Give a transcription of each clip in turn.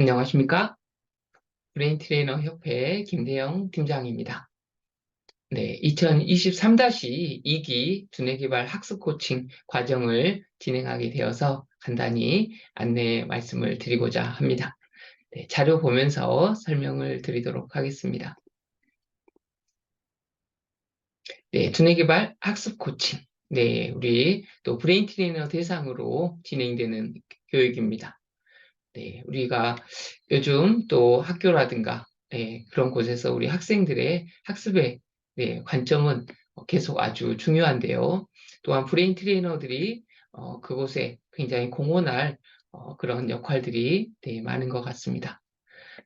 안녕하십니까? 브레인 트레이너 협회 김대영 팀장입니다. 네, 2023-2기 두뇌 개발 학습 코칭 과정을 진행하게 되어서 간단히 안내 말씀을 드리고자 합니다. 네, 자료 보면서 설명을 드리도록 하겠습니다. 네, 두뇌 개발 학습 코칭. 네, 우리 또 브레인 트레이너 대상으로 진행되는 교육입니다. 네, 우리가 요즘 또 학교라든가 네, 그런 곳에서 우리 학생들의 학습의 네, 관점은 계속 아주 중요한데요. 또한 브레인 트레이너들이 어, 그곳에 굉장히 공헌할 어, 그런 역할들이 네, 많은 것 같습니다.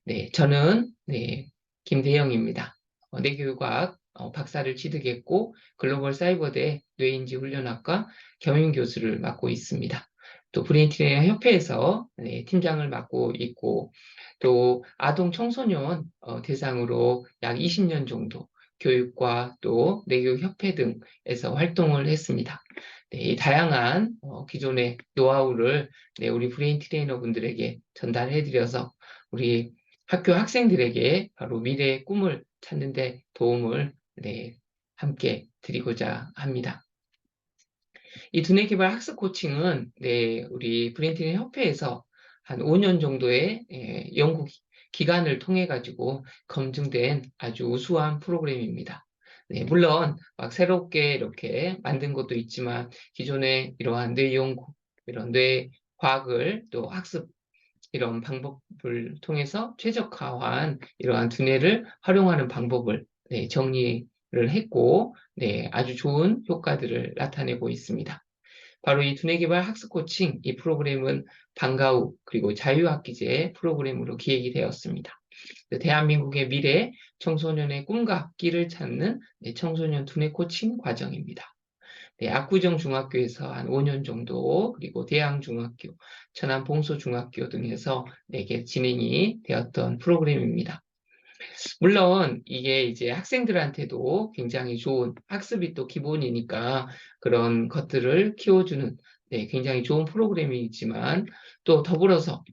네, 저는 네, 김대영입니다. 어, 뇌교육학 어, 박사를 취득했고 글로벌 사이버대 뇌인지 훈련학과 겸임 교수를 맡고 있습니다. 또 브레인 트레이너 협회에서 네, 팀장을 맡고 있고 또 아동 청소년 어, 대상으로 약 20년 정도 교육과 또 내교육 협회 등에서 활동을 했습니다. 네, 이 다양한 어, 기존의 노하우를 네, 우리 브레인 트레이너 분들에게 전달해 드려서 우리 학교 학생들에게 바로 미래의 꿈을 찾는 데 도움을 네, 함께 드리고자 합니다. 이 두뇌 개발 학습 코칭은 네, 우리 브레인트레 협회에서 한 5년 정도의 예, 연구 기간을 통해 가지고 검증된 아주 우수한 프로그램입니다. 네, 물론 막 새롭게 이렇게 만든 것도 있지만 기존의 이러한 뇌 연구, 이런 뇌 과학을 또 학습 이런 방법을 통해서 최적화한 이러한 두뇌를 활용하는 방법을 네, 정리를 했고 네, 아주 좋은 효과들을 나타내고 있습니다. 바로 이 두뇌 개발 학습 코칭 이 프로그램은 방과 후 그리고 자유학기제 프로그램으로 기획이 되었습니다. 대한민국의 미래 청소년의 꿈과 끼를 찾는 네, 청소년 두뇌 코칭 과정입니다. 네, 압구정 중학교에서 한 5년 정도 그리고 대양중학교, 천안 봉소중학교 등에서 4개 진행이 되었던 프로그램입니다. 물론 이게 이제 학생들한테도 굉장히 좋은 학습이 또 기본이니까 그런 것들을 키워주는 네, 굉장히 좋은 프로그램이지만 또 더불어서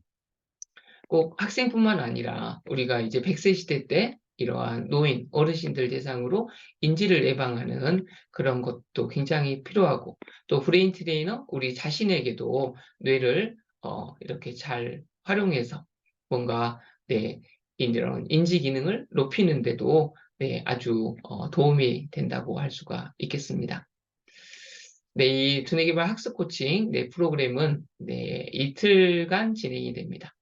꼭 학생뿐만 아니라 우리가 이제 100세 시대 때 이러한 노인, 어르신들 대상으로 인지를 예방하는 그런 것도 굉장히 필요하고 또 브레인 트레이너 우리 자신에게도 뇌를 어, 이렇게 잘 활용해서 뭔가 네, 이런 인지 기능을 높이는 데도 네, 아주 어, 도움이 된다고 할 수가 있겠습니다. 네, 이 두뇌개발 학습 코칭 네, 프로그램은 네, 이틀간 진행이 됩니다.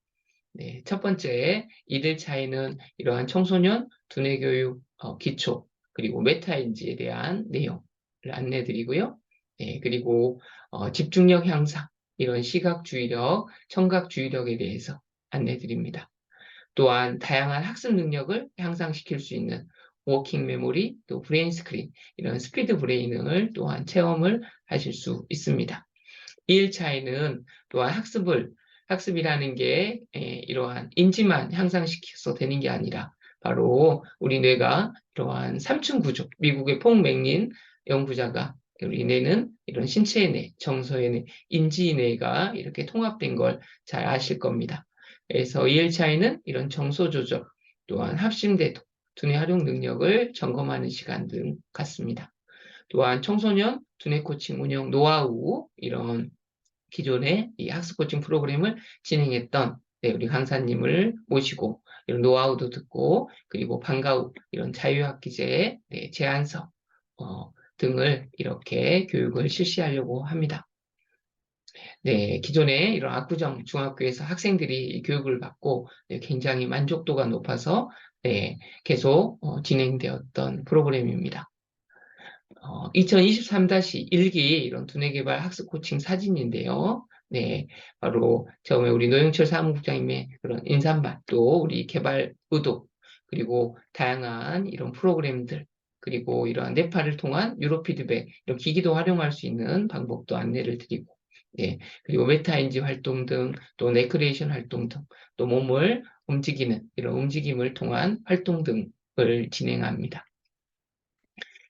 네, 첫 번째 이들 차이는 이러한 청소년 두뇌교육 어, 기초 그리고 메타인지에 대한 내용을 안내 드리고요. 네, 그리고 어, 집중력 향상 이런 시각 주의력, 청각 주의력에 대해서 안내 드립니다. 또한 다양한 학습 능력을 향상시킬 수 있는 워킹 메모리, 또 브레인 스크린, 이런 스피드 브레인을 또한 체험을 하실 수 있습니다. 2일차에는 또한 학습을, 학습이라는 게 이러한 인지만 향상시켜서 되는 게 아니라 바로 우리 뇌가 이러한 3층 구조, 미국의 퐁 맥린 연구자가 우리 뇌는 이런 신체의 뇌, 정서의 뇌, 인지의 뇌가 이렇게 통합된 걸 잘 아실 겁니다. 그래서 2일차에는 이런 정서 조절, 또한 합심대도, 두뇌 활용 능력을 점검하는 시간 등 같습니다. 또한 청소년 두뇌 코칭 운영 노하우 이런 기존의 이 학습 코칭 프로그램을 진행했던 네, 우리 강사님을 모시고 이런 노하우도 듣고 그리고 방과 후 이런 자유학기제 네, 제안서 어, 등을 이렇게 교육을 실시하려고 합니다. 네, 기존에 이런 압구정 중학교에서 학생들이 교육을 받고 네, 굉장히 만족도가 높아서 네, 계속 어, 진행되었던 프로그램입니다. 어, 2023-1기 이런 두뇌개발 학습 코칭 사진인데요. 네, 바로 처음에 우리 노영철 사무국장님의 그런 인삼반 또 우리 개발 의도 그리고 다양한 이런 프로그램들 그리고 이러한 네파를 통한 유로 피드백 이런 기기도 활용할 수 있는 방법도 안내를 드리고 예, 그리고 메타인지 활동 등, 또 네크레이션 활동 등, 또 몸을 움직이는 이런 움직임을 통한 활동 등을 진행합니다.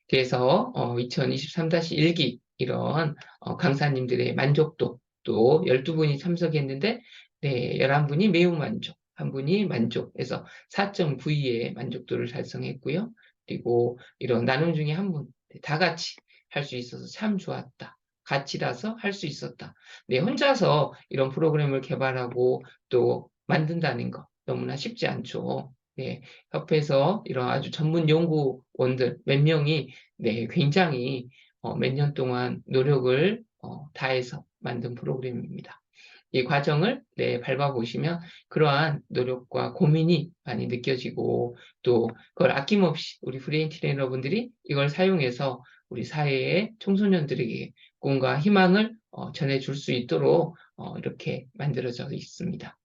그래서 어, 2023-1기 이런 어, 강사님들의 만족도 또 12분이 참석했는데 네, 11분이 매우 만족, 한 분이 만족해서 4.92의 만족도를 달성했고요. 그리고 이런 나눔 중에 한 분, 다 같이 할 수 있어서 참 좋았다. 같이라서 할 수 있었다. 네, 혼자서 이런 프로그램을 개발하고 또 만든다는 거 너무나 쉽지 않죠. 네, 협회에서 이런 아주 전문 연구원들 몇 명이 네, 굉장히 어, 몇 년 동안 노력을 어, 다해서 만든 프로그램입니다. 이 과정을 네, 밟아보시면 그러한 노력과 고민이 많이 느껴지고 또 그걸 아낌없이 우리 브레인 트레이너분들이 이걸 사용해서 우리 사회의 청소년들에게 꿈과 희망을 어, 전해줄 수 있도록 어, 이렇게 만들어져 있습니다.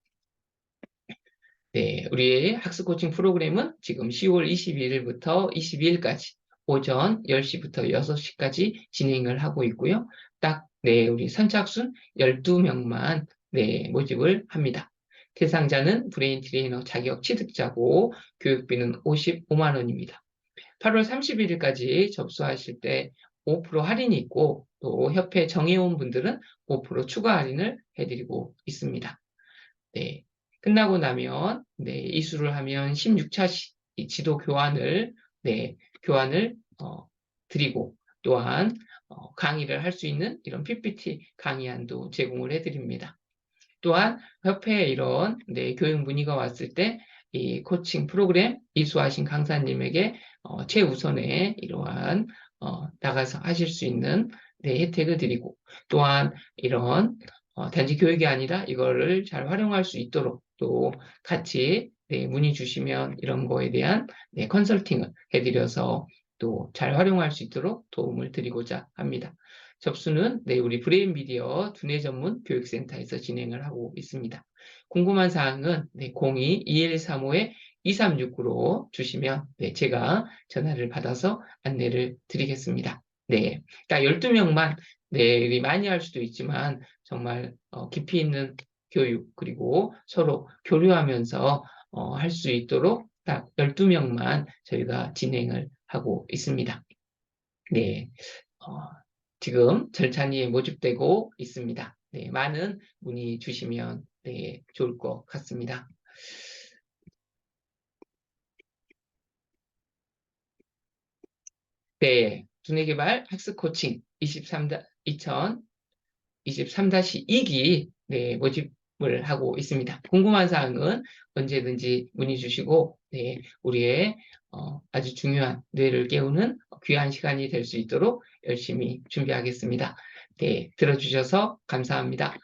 네, 우리의 학습 코칭 프로그램은 지금 10월 22일부터 22일까지 오전 10시부터 6시까지 진행을 하고 있고요. 딱, 네, 우리 선착순 12명만, 네, 모집을 합니다. 대상자는 브레인 트레이너 자격 취득자고 교육비는 55만 원입니다. 8월 31일까지 접수하실 때 5% 할인이 있고 또 협회 정회원 분들은 5% 추가 할인을 해드리고 있습니다. 네, 끝나고 나면 네, 이수를 하면 16차 시, 지도 교환을 네, 교환을 어, 드리고 또한 어, 강의를 할 수 있는 이런 PPT 강의안도 제공을 해드립니다. 또한 협회에 이런 네, 교육 문의가 왔을 때 이 코칭 프로그램 이수하신 강사님에게 어, 최우선의 이러한 어, 나가서 하실 수 있는 네, 혜택을 드리고 또한 이런 어, 단지 교육이 아니라 이거를 잘 활용할 수 있도록 또 같이 네, 문의 주시면 이런 거에 대한 네, 컨설팅을 해드려서 또 잘 활용할 수 있도록 도움을 드리고자 합니다. 접수는 네, 우리 브레인 미디어 두뇌 전문 교육센터에서 진행을 하고 있습니다. 궁금한 사항은 네, 02-2135-2369로 주시면 네, 제가 전화를 받아서 안내를 드리겠습니다. 네, 그러니까 12명만 네, 많이 할 수도 있지만 정말 어, 깊이 있는 교육 그리고 서로 교류하면서 어, 할 수 있도록 딱 12명만 저희가 진행을 하고 있습니다. 네, 어, 지금 절찬리에 모집되고 있습니다. 네, 많은 문의 주시면 네, 좋을 것 같습니다. 네, 두뇌개발 학습 코칭 23, 2023-2기 네, 모집을 하고 있습니다. 궁금한 사항은 언제든지 문의 주시고 네, 우리의 어, 아주 중요한 뇌를 깨우는 귀한 시간이 될 수 있도록 열심히 준비하겠습니다. 네, 들어주셔서 감사합니다.